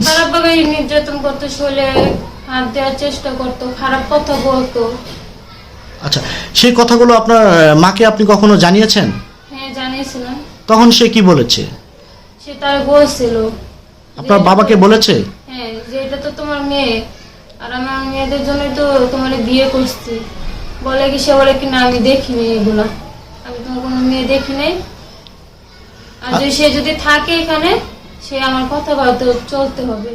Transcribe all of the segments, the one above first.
খারাপ ভাবে নির্যাতন করতো শোলে হাত দেওয়ার চেষ্টা করতো খারাপ কথা বলতো। আচ্ছা সেই কথাগুলো আপনার মাকে আপনি কখনো জানিয়েছেন? হ্যাঁ জানিয়েছিলাম। তখন সে কি বলেছে? সে তার বলছিল। আপনার বাবাকে বলেছে? হ্যাঁ যে এটা তো তোমার মেয়ে। আর আমার মেয়েদের জন্য তো তোমার বিয়ে করছি। বলে কি সে বলে কি না আমি দেখিনি এগুলা। আমি তোমার কোনো মেয়ে দেখি নাই। আর যদি সে যদি থাকে এখানে সে আমার কথা বলতে চলতে হবে।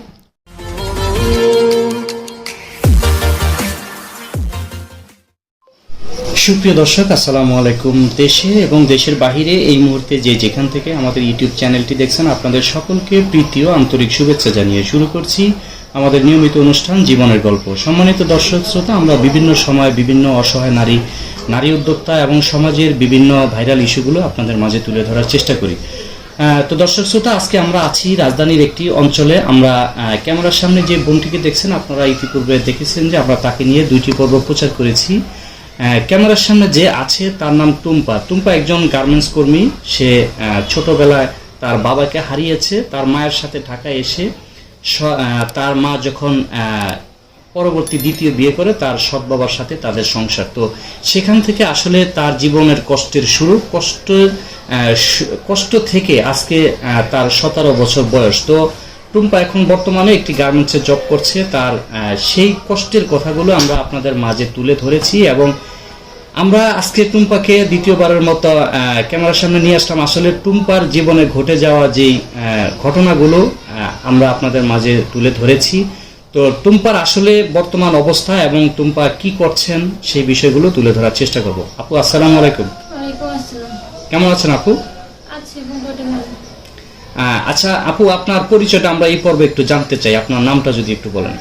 সুপ্রিয় দর্শক, আসসালামু আলাইকুম দেশে এবং দেশের বাহিরে এই মুহূর্তে যে যেখান থেকে আমাদের ইউটিউব চ্যানেলটি দেখছেন, আপনাদের সকলকে প্রীতি ও আন্তরিক শুভেচ্ছা জানিয়ে শুরু করছি আমাদের নিয়মিত অনুষ্ঠান জীবনের গল্প। সম্মানিত দর্শক, শ্রোতা, আমরা বিভিন্ন সময় বিভিন্ন অসহায় নারী নারী উদ্যোক্তা এবং সমাজের বিভিন্ন ভাইরাল ইস্যুগুলো আপনাদের মাঝে তুলে ধরার চেষ্টা করি। তো দর্শক শ্রোতা আজকে আমরা আছি রাজধানীর একটি অঞ্চলে। আমরা ক্যামেরার সামনে যে বোনটিকে দেখছেন আপনারা ইতিপূর্বে দেখেছেন যে আমরা তাকে নিয়ে দুইটি পর্ব প্রচার করেছি। ক্যামেরার সামনে যে আছে তার নাম টুম্পা। টুম্পা একজন গার্মেন্টস কর্মী। সে ছোটবেলায় তার বাবাকে হারিয়েছে। তার মায়ের সাথে ঢাকায় এসে তার মা যখন পরবর্তী দ্বিতীয় বিয়ে করে তার সৎ বাবার সাথে তাদের সংসার। তো সেখান থেকে আসলে তার জীবনের কষ্টের শুরু। কষ্ট আহ, সু- কষ্ট থেকে আজকে তার সতেরো বছর বয়স। তো টুম্পা এখন বর্তমানে একটি গার্মেন্টসে জব করছে। তার সেই কষ্টের কথাগুলো আমরা আপনাদের মাঝে তুলে ধরেছি এবং আমরা আজকে টুম্পাকে দ্বিতীয়বারের মতো ক্যামেরার সামনে নিয়ে আসলাম। আসলে টুম্পার জীবনে ঘটে যাওয়া যেই ঘটনাগুলো আমরা আপনাদের মাঝে তুলে ধরেছি। তো টুম্পার আসলে বর্তমান অবস্থা এবং টুম্পা কি করছেন সেই বিষয়গুলো তুলে ধরার চেষ্টা করব। আপু, আসসালামু আলাইকুম। কেমন আছেন আপু? আচ্ছা আপু আপনার পরিচয়টা আমরা এই পর্বে একটু জানতে চাই। আপনার নামটা যদি একটু বলেন।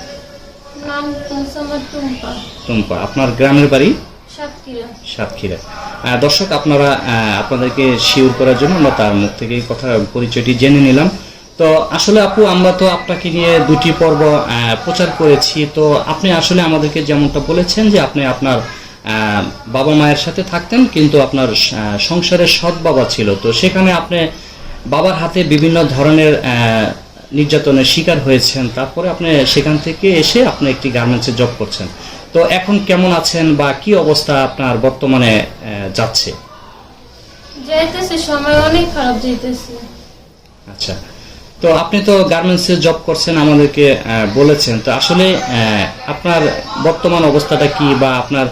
টুম্পা। আপনার গ্রামের বাড়ি? সাতক্ষীরা। দর্শক আপনারা আপনাদেরকে শিওর করার জন্য আমরা তার মুখ থেকে কথা পরিচয়টি জেনে নিলাম। তো আসলে আপু আমরা তো আপনাকে নিয়ে দুটি পর্ব প্রচার করেছি। তো আপনি আসলে আমাদেরকে যেমনটা বলেছেন যে আপনি আপনার বাবা মায়ের সাথে থাকতেন কিন্তু আপনার সংসারের সৎ বাবা ছিল। তো সেখানে আপনি বাবার হাতে বিভিন্ন ধরনের নির্যাতনের শিকার হয়েছেন। তারপরে আপনি সেখান থেকে এসে আপনি একটি গার্মেন্টসে জব করছেন। তো এখন কেমন আছেন বা কি অবস্থা আপনার বর্তমানে যাচ্ছে? যাইতেছে সময় অনেক খারাপ যাইতেছে। আচ্ছা। তো আপনি তো গার্মেন্টসে জব করছেন আমাদেরকে বলেছেন। তো আসলে আহ, আপনার বর্তমান অবস্থাটা কি বা আপনার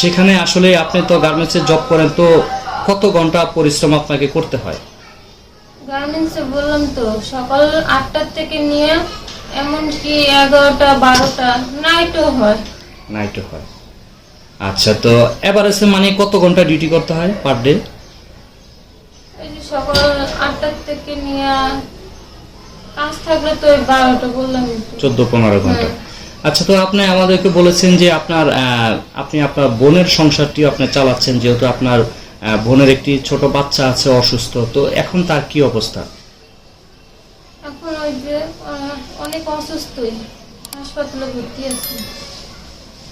সেখানে আসলে আপনি তো গার্মেন্টসে জব করেন তো কত ঘণ্টা পরিশ্রম আপনাকে করতে হয়? গার্মেন্টসে বললাম তো সকাল আটটার থেকে নিয়ে এমনকি এগারোটা বারোটা নাইটও হয়। নাইটও হয়। আচ্ছা তো এভারেজে মানে কত ঘণ্টা ডিউটি করতে হয় পার ডে এই যে সকাল আটটার থেকে নিয়ে কাজ থাকলে তো বারোটা বললাম চোদ্দ পনেরো ঘণ্টা। আচ্ছা তো আপনি আমাদেরকে বলেছেন যে আপনার আহ, আপনি আপনার বোনের সংসারটি আপনি চালাচ্ছেন যেহেতু আপনার বোনের একটি ছোট বাচ্চা আছে অসুস্থ। তো এখন তার কি অবস্থা? এখন ওই যে অনেক অসুস্থই। হাসপাতালে ভর্তি আছে।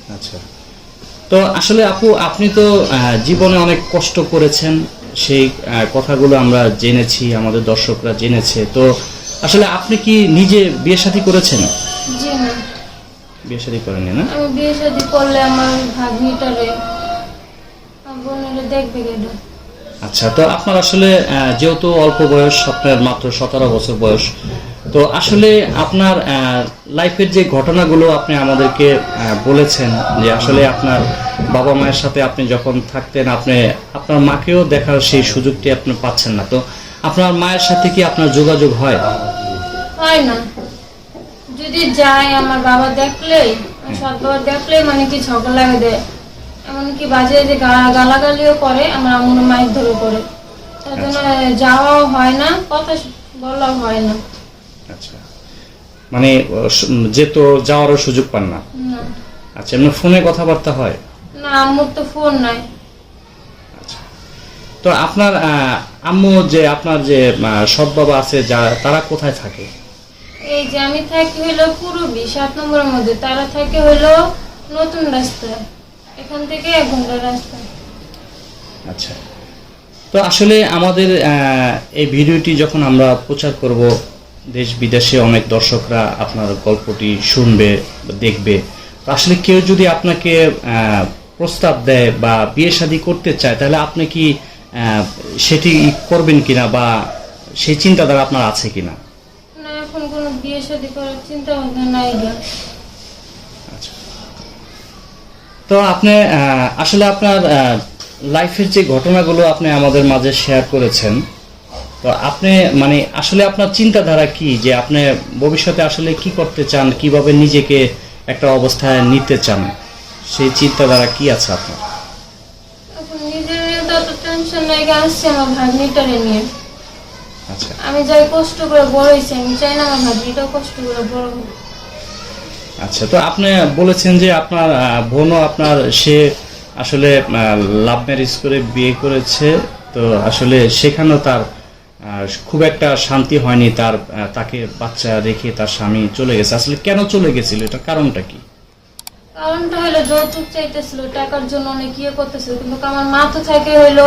আচ্ছা। তো আসলে আপু আপনি তো জীবনে অনেক কষ্ট করেছেন। সেই কথাগুলো আমরা জেনেছি আমাদের দর্শকরা জেনেছে। তো আসলে আপনি কি নিজে বিয়ে সাথী করেছেন? না বিয়ে শাদী না? আমি বিয়ে শাদি করলে আমার ভাগ্নিটারে বোনেরা দেখবে কেন? আচ্ছা তো আপনার আসলে যেহেতু অল্প বয়স আপনার মাত্র সতেরো বছর বয়স তো আসলে আপনার লাইফের যে ঘটনাগুলো আপনি আমাদেরকে বলেছেন যে আসলে আপনার বাবা মায়ের সাথে আপনি যখন থাকতেন আপনি আপনার মাকেও দেখার সেই সুযোগটি আপনি পাচ্ছেন না তো আপনার মায়ের সাথে কি আপনার যোগাযোগ হয়? হয় না। যদি যায় আমার বাবা দেখলেই আমার সৎ বাবা দেখলেই মানে কি ঝগড়া লাগে দেয়। এমনকি বাজে যে গালাগালিও করে আমার আম্মুর মায়ের ধরে করে। তার জন্য যাওয়াও হয় না কথা বলাও হয় না। আচ্ছা। মানে স- যেত যাওয়ারও সুযোগ পান না। আচ্ছা এমনি ফোনে কথাবার্তা হয়? না আম্মুর তো ফোন নাই। তো আপনার আম্মু যে আপনার যে সৎ বাবা আছে যা তারা কোথায় থাকে? এই যে আমি থাকি হইল পুরবি সাত নম্বরের মধ্যে। তারা থাকে হইল নতুন রাস্তায় এখান থেকে এক ঘণ্টার রাস্তা। আচ্ছা। তো আসলে আমাদের এই ভিডিওটি যখন আমরা প্রচার করব, দেশ বিদেশে অনেক দর্শকরা আপনার গল্পটি শুনবে দেখবে। আসলে কেউ যদি আপনাকে প্রস্তাব দেয় বা বিয়ে শাদী করতে চায়, তাহলে আপনি কি সেটি করবেন কিনা বা সেই চিন্তাধারা আপনার আছে কিনা? এখন কোনো বিয়ে শাদী করার চিন্তা ভাবনা নাই আচ্ছা। তো আপনি আসলে আপনার লাইফের যে ঘটনাগুলো আপনি আমাদের মাঝে শেয়ার করেছেন তো আপনি মানে আসলে আপনার চিন্তাধারা কি? যে আপনি ভবিষ্যতে আসলে কি করতে চান? কীভাবে নিজেকে একটা অবস্থায় নিতে চান? সেই চিন্তাধারা কি আছে আপনার? নিজের তো টেনশন নাই গা আসছে আমার ভাগ্নিটারে নিয়ে। আমি যাই কষ্ট করে বড় হয়েছি আমি চাই না আমার ভাগ্নিটাও কষ্ট করে বড় হোক। আচ্ছা তো আপনি বলেছেন যে আপনার বোনও আপনার সে আসলে লাভ ম্যারেজ করে বিয়ে করেছে তো আসলে সেখানেও তার খুব একটা শান্তি হয়নি তার তাকে বাচ্চা রেখে তার স্বামী চলে গেছে। আসলে কেন চলে গেছিল? এটা কারণটা কি? কারণটা হলো যৌতুক চাইতেছিল টাকার জন্য অনেক ইয়ে করতেছিল কিন্তু আমার মা তো থাকে হইল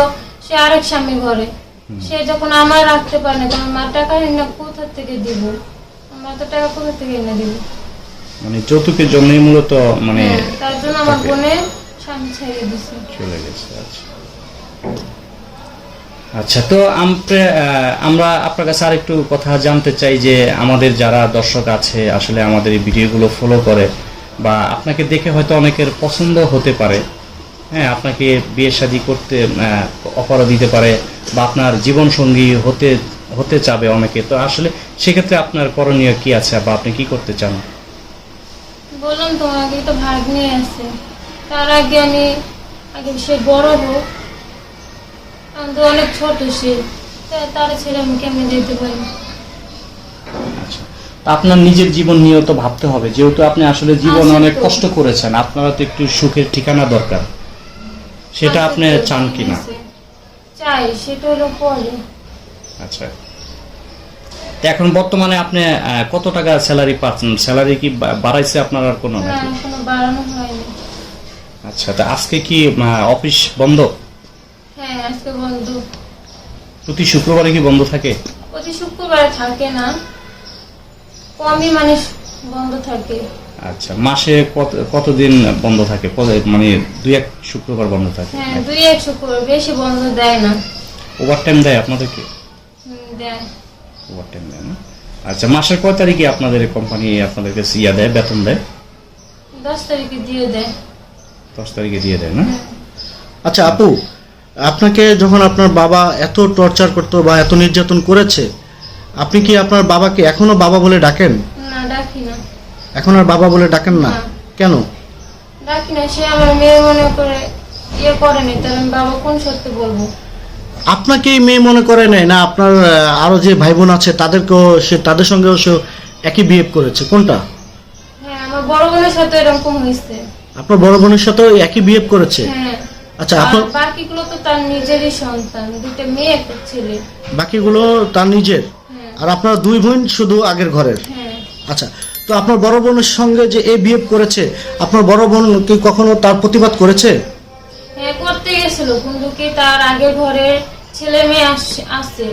সে আরেক স্বামী ঘরে। সে যখন আমার রাখতে পারে না তখন মা টাকা এনে কোথা থেকে দিব? আমার তো টাকা কোথা থেকে এনে দিব? মানে যৌতুকের জন্যই মূলত মানে হ্যাঁ, তার জন্য আমার বোনের স্বামী ছাড়িয়ে দিছে। চলে গেছে আচ্ছা। আচ্ছা তো আমরা আমরা আপনার কাছে আরেকটু কথা জানতে চাই যে আমাদের যারা দর্শক আছে আসলে আমাদের এই ভিডিওগুলো ফলো করে বা আপনাকে দেখে হয়তো অনেকের পছন্দ হতে পারে। হ্যাঁ আপনাকে বিয়ে শাদী করতে অফারও দিতে পারে বা আপনার জীবন সঙ্গী হতে হতে চাবে অনেকে। তো আসলে সেক্ষেত্রে আপনার করণীয় কি আছে বা আপনি কি করতে চান? বললাম তো ভাগ নিয়ে আছে। তার আগে আমি আগে সে বড় হোক আমি তো অনেক ছোট সে। তার ছেলে আমি কেমনে যেতে পারি? আচ্ছা আপনার নিজের জীবন নিয়েও তো ভাবতে হবে। যেহেতু আপনি আসলে জীবনে অনেক কষ্ট করেছেন আপনারা তো একটু সুখের ঠিকানা দরকার। সেটা আপনি চান কিনা? আছে। চাই সেটা হলো পরে। আচ্ছা। তো এখন বর্তমানে আপনি কত টাকা স্যালারি পাচ্ছেন? স্যালারি কি বাড়াইছে আপনার আর কোনো না নাকি? বাড়ানো হয়নি। আচ্ছা তা আজকে কি অফিস বন্ধ? হ্যাঁ আজকে বন্ধ। প্রতি শুক্রবারে কি বন্ধ থাকে? প্রতি শুক্রবারে থাকে না। কমই মানে বন্ধ থাকে। আচ্ছা মাসে কত কতদিন বন্ধ থাকে? মানে দুই এক শুক্রবার বন্ধ থাকে? হ্যাঁ দুই এক শুক্রবার বেশি বন্ধ দেয় না। ওভার টাইম দেয় আপনাদেরকে? হুম, দেয়। ওভার টাইম দেয় না? আচ্ছা মাসের কয় তারিখে আপনাদের কোম্পানি আপনাদেরকে ইয়া দেয় বেতন দেয়? দশ তারিখে দিয়ে দেয়। দশ তারিখে দিয়ে দেয় না? আচ্ছা আপু আপনাকে যখন আপনার বাবা এত টর্চার করতো বা এত নির্যাতন করেছে আপনি কি আপনার বাবাকে এখনও বাবা বলে ডাকেন? না ডাকি। এখন আর বাবা বলে ডাকেন না? না। কেন? ডাকি না সে আমার মেয়ে মনে করে ইয়ে করেনি তাহলে আমি বাবা কোন সত্যি বলব? আপনাকেই মেয়ে মনে করে নেয় না আপনার আরও যে ভাই বোন আছে তাদেরকেও সে তাদের সঙ্গেও সে একই বিহেভ করেছে। কোনটা? হ্যাঁ আমার বড় বোনের সাথে এরকম হয়েছে। আপনার বড় বোনের সাথেও একই বিহেভ করেছে? হ্যাঁ। আচ্ছা আপনার বাকিগুলো তো তার নিজেরই সন্তান দুইটা মেয়ে একটা ছেলে। বাকিগুলো তার নিজের? হ্যাঁ। আর আপনার দুই বোন শুধু আগের ঘরের? হ্যাঁ। আচ্ছা তো আপনার বড় বোনের সঙ্গে যে এ বিহেভ করেছে আপনার বড় বোন কি কখনো তার প্রতিবাদ করেছে? হ্যাঁ করতে গেছিল কিন্তু কি তার আগের ঘরে ছেলে মেয়ে আস- আছে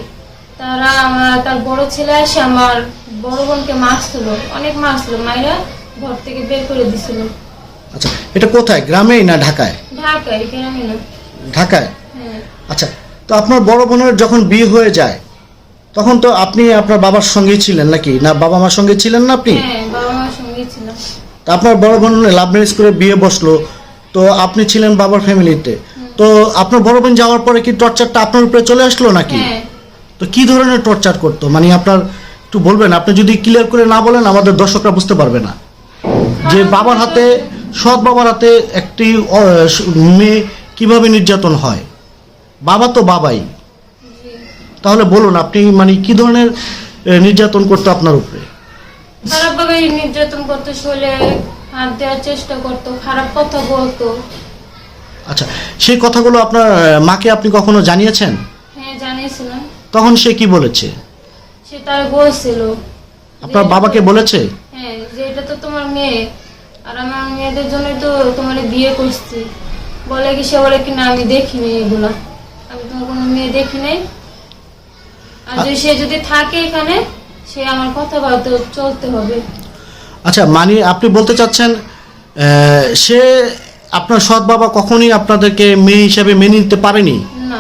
তারা আমার তার বড় ছেলে আসে আমার বড় বোনকে মারছিল অনেক মারছিল মায়েরা ঘর থেকে বের করে দিছিল। আচ্ছা এটা কোথায় গ্রামেই না ঢাকায়? ঢাকায় গ্রামে না। ঢাকায়? হ্যাঁ। আচ্ছা তো আপনার বড় বোনের যখন বিয়ে হয়ে যায় তখন তো আপনি আপনার বাবার সঙ্গেই ছিলেন নাকি? না বাবা মার সঙ্গে ছিলেন না আপনি? হ্যাঁ বাবা মার তা আপনার বড় বোন লাভ ম্যারেজ করে বিয়ে বসল তো আপনি ছিলেন বাবার ফ্যামিলিতে। তো আপনার বড় বোন যাওয়ার পরে কি টর্চারটা আপনার উপরে চলে আসলো নাকি? হ্যাঁ। তো কি ধরনের টর্চার করতো? মানে আপনার একটু বলবেন আপনি যদি ক্লিয়ার করে না বলেন আমাদের দর্শকরা বুঝতে পারবে না। যে বাবার হাতে সৎ বাবার হাতে একটি মেয়ে কীভাবে নির্যাতন হয়? বাবা তো বাবাই। তাহলে বলুন আপনি মানে কি ধরনের নির্যাতন করতো আপনার উপরে? খারাপভাবে নির্যাতন করতো শোলে হাত দেওয়ার চেষ্টা করতো খারাপ কথা বলতো। আচ্ছা সেই কথাগুলো আপনার মাকে আপনি কখনো জানিয়েছেন? হ্যাঁ জানিয়েছিলাম। তখন সে কি বলেছে? সে তার বলছিল আপনার বাবাকে বলেছে? হ্যাঁ যে এটা তো তোমার মেয়ে। আর আমার মেয়েদের জন্য তো তোমার বিয়ে করছি। বলে কি সে বলে কি না আমি দেখিনি এগুলা। আমি তোমার কোনো মেয়ে দেখি নাই। আর যদি সে যদি থাকে এখানে সে আমার কথা বলতে চলতে হবে। আচ্ছা মানে আপনি বলতে চাচ্ছেন সে আপনার সৎ বাবা কখনই আপনাদেরকে মেয়ে হিসেবে মেনে নিতে পারেনি? না।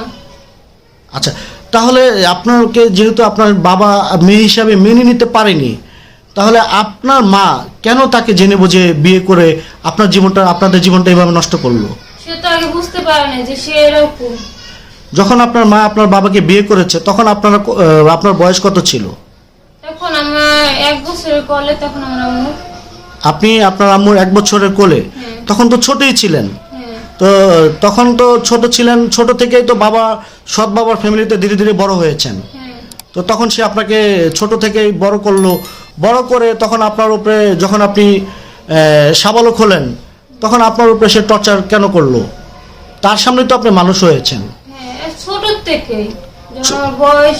আচ্ছা তাহলে আপনাকে যেহেতু আপনার বাবা মেয়ে হিসাবে মেনে নিতে পারেনি তাহলে আপনার মা কেন তাকে জেনে বুঝে বিয়ে করে আপনার জীবনটা আপনাদের জীবনটা এভাবে নষ্ট করল? সে তো আগে বুঝতে পারেনি যে সে এরকম। যখন আপনার মা আপনার বাবাকে বিয়ে করেছে তখন আপনার আপনার বয়স কত ছিল? তখন আমার এক বছরের কলে তখন আমার আম্মু। আপনি আপনার আম্মুর এক বছরের কোলে? হ্যাঁ। তখন তো ছোটই ছিলেন। হ্যাঁ। তো তখন তো ছোট ছিলেন ছোট থেকেই তো বাবা সৎ বাবার ফ্যামিলিতে ধীরে ধীরে বড় হয়েছেন। হ্যাঁ। তো তখন সে আপনাকে ছোট থেকেই বড় করল। বড় করে তখন আপনার উপরে যখন আপনি সাবালক হলেন তখন আপনার উপরে সে টর্চার কেন করল? তার সামনে তো আপনি মানুষ হয়েছেন। হ্যাঁ ছোট থেকেই যখন আমার বয়স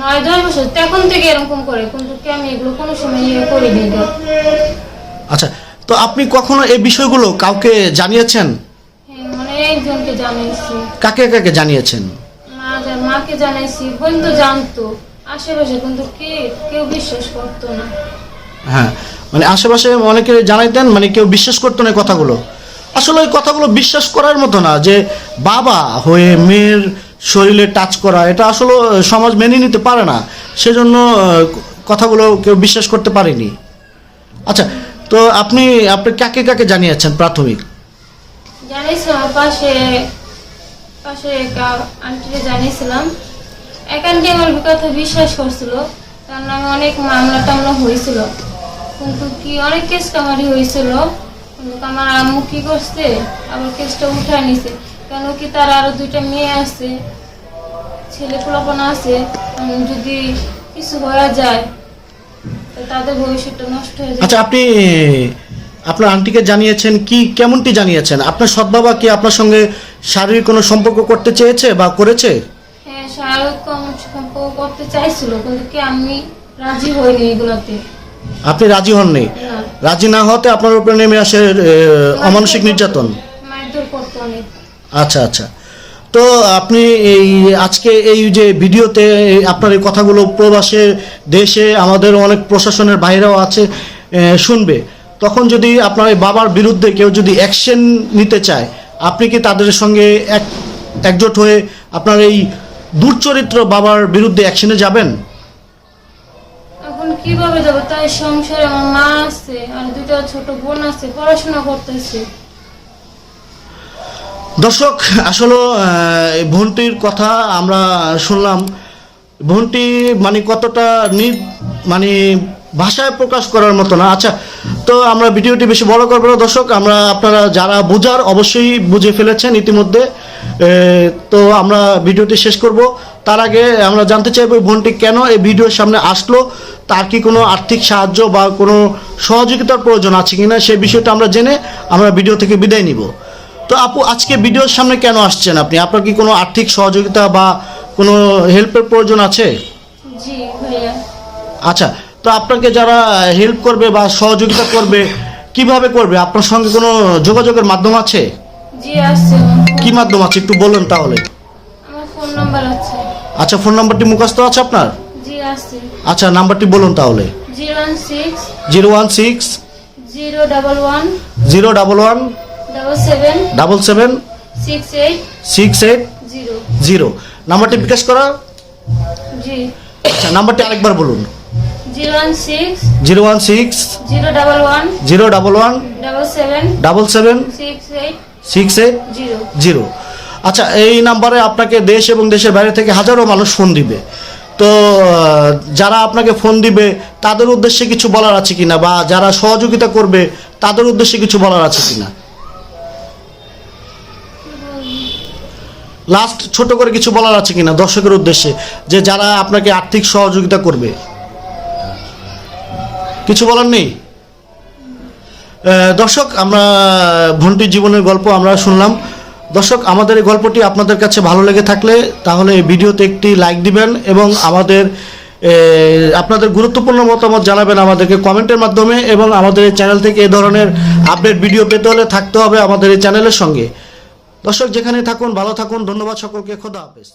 নয় দশ বছর তখন থেকে এরকম করে কিন্তু কি আমি এগুলো কোনো সময় ইয়ে করিনি। আচ্ছা তো আপনি কখনো এই বিষয়গুলো কাউকে জানিয়েছেন? হ্যাঁ অনেকজনকে জানাইছি। কাকে কাকে জানিয়েছেন? মা মাকে জানাইছি বোন তো জানতো আশেপাশে কিন্তু কে কেউ বিশ্বাস করতো না। হ্যাঁ মানে আশেপাশে অনেকে জানাইতেন মানে কেউ বিশ্বাস করতো না কথাগুলো। আসলে ওই কথাগুলো বিশ্বাস করার মতো না যে বাবা হয়ে মেয়ের শরীরে টাচ করা, এটা আসলে সমাজ মেনে নিতে পারে না। সেজন্য কথাগুলো কেউ বিশ্বাস করতে পারেনি। আচ্ছা তো আপনি আপনি কাকে কাকে জানিয়েছেন প্রাথমিক? জানিয়েছি পাশে পাশে আন্টিকে জানিয়েছিলাম। এক আমার কথা বিশ্বাস করছিল, তার নামে অনেক মামলা টামলা হয়েছিল। কিন্তু কি, অনেক কেস কামারি হয়েছিল। কিন্তু আমার আম্মু কি করছে? আবার কেসটা উঠায় নিছে। কেন কি তার আরও দুইটা মেয়ে আছে ছেলে পোলাপনা আছে যদি কিছু হয়ে যায় তাদের ভবিষ্যৎটা নষ্ট হয়ে যায় আচ্ছা আপনি আপনার আন্টিকে জানিয়েছেন কি কেমনটি জানিয়েছেন? আপনার সৎ বাবা কি আপনার সঙ্গে শারীরিক কোনো সম্পর্ক করতে চেয়েছে বা করেছে? হ্যাঁ শাহরুখ সম্পর্ক করতে চাইছিল কিন্তু কি আমি রাজি হইনি এগুলোতে। আপনি রাজি হননি? রাজি না হতে আপনার উপরে নেমে আসে অমানসিক নির্যাতন। মারধর করতো অনেক আচ্ছা আচ্ছা। তো আপনি এই আজকে এই যে ভিডিওতে আপনার এই কথাগুলো প্রবাসে, দেশে, আমাদের অনেক প্রশাসনের বাইরেও আছে শুনবে। তখন যদি আপনার এই বাবার বিরুদ্ধে কেউ যদি অ্যাকশন নিতে চায়, আপনি কি তাদের সঙ্গে এক, একজোট হয়ে আপনার এই দুর্চরিত্র বাবার বিরুদ্ধে অ্যাকশনে যাবেন? এখন কীভাবে যাব? তাই সংসারে আমার মা আছে, আর দুটো ছোট বোন আছে, পড়াশোনা করতেছে। দর্শক, আসলে বোনটির কথা আমরা শুনলাম। বোনটি মানে কতটা নি মানে ভাষায় প্রকাশ করার মতো না। আচ্ছা তো আমরা ভিডিওটি বেশি বড় করব না। দর্শক, আমরা আপনারা যারা বোঝার অবশ্যই বুঝে ফেলেছেন ইতিমধ্যে। তো আমরা ভিডিওটি শেষ করব। তার আগে আমরা জানতে চাইব বোনটি কেন এই ভিডিওর সামনে আসলো, তার কি কোনো আর্থিক সাহায্য বা কোনো সহযোগিতার প্রয়োজন আছে কিনা, সে বিষয়টা আমরা জেনে আমরা ভিডিও থেকে বিদায় নিব। তো আপু আজকে ভিডিওর সামনে কেন আসছেন আপনি? আপনার কি কোনো আর্থিক সহযোগিতা বা কোনো হেল্পের প্রয়োজন আছে? জি ভাইয়া। আচ্ছা তো আপনাকে যারা হেল্প করবে বা সহযোগিতা করবে কীভাবে করবে? আপনার সঙ্গে কোনো যোগাযোগের মাধ্যম আছে? জি আছে। কি মাধ্যম আছে? একটু বলুন তাহলে। আমার ফোন নাম্বার আছে। আচ্ছা ফোন নাম্বারটি মুখস্থ আছে আপনার? জি আছে। আচ্ছা নাম্বারটি বলুন তাহলে। Zero one six zero one six zero double seven six eight zero নাম্বারটি বিকাশ করা? আচ্ছা নাম্বারটি আরেকবার বলুন। Zero one six zero double one zero double one double seven double seven six eight six eight zero zero আচ্ছা এই নাম্বারে আপনাকে দেশ এবং দেশের বাইরে থেকে হাজারো মানুষ ফোন দিবে। তো যারা আপনাকে ফোন দিবে তাদের উদ্দেশ্যে কিছু বলার আছে কিনা? বা যারা সহযোগিতা করবে তাদের উদ্দেশ্যে কিছু বলার আছে কিনা? লাস্ট ছোট করে কিছু বলার আছে কিনা দর্শকের উদ্দেশ্যে? যে যারা আপনাকে আর্থিক সহযোগিতা করবে। কিছু বলার নেই? দর্শক, আমরা ভন্টির জীবনের গল্প আমরা শুনলাম। দর্শক, আমাদের এই গল্পটি আপনাদের কাছে ভালো লেগে থাকলে তাহলে ভিডিওতে একটি লাইক দিবেন এবং আমাদের আপনাদের গুরুত্বপূর্ণ মতামত জানাবেন আমাদেরকে কমেন্টের মাধ্যমে এবং আমাদের এই চ্যানেল থেকে এ ধরনের আপডেট ভিডিও পেতে হলে থাকতে হবে আমাদের এই চ্যানেলের সঙ্গে। দর্শক যেখানে থাকুন ভালো থাকুন। ধন্যবাদ সকলকে। খোদা হাফেজ।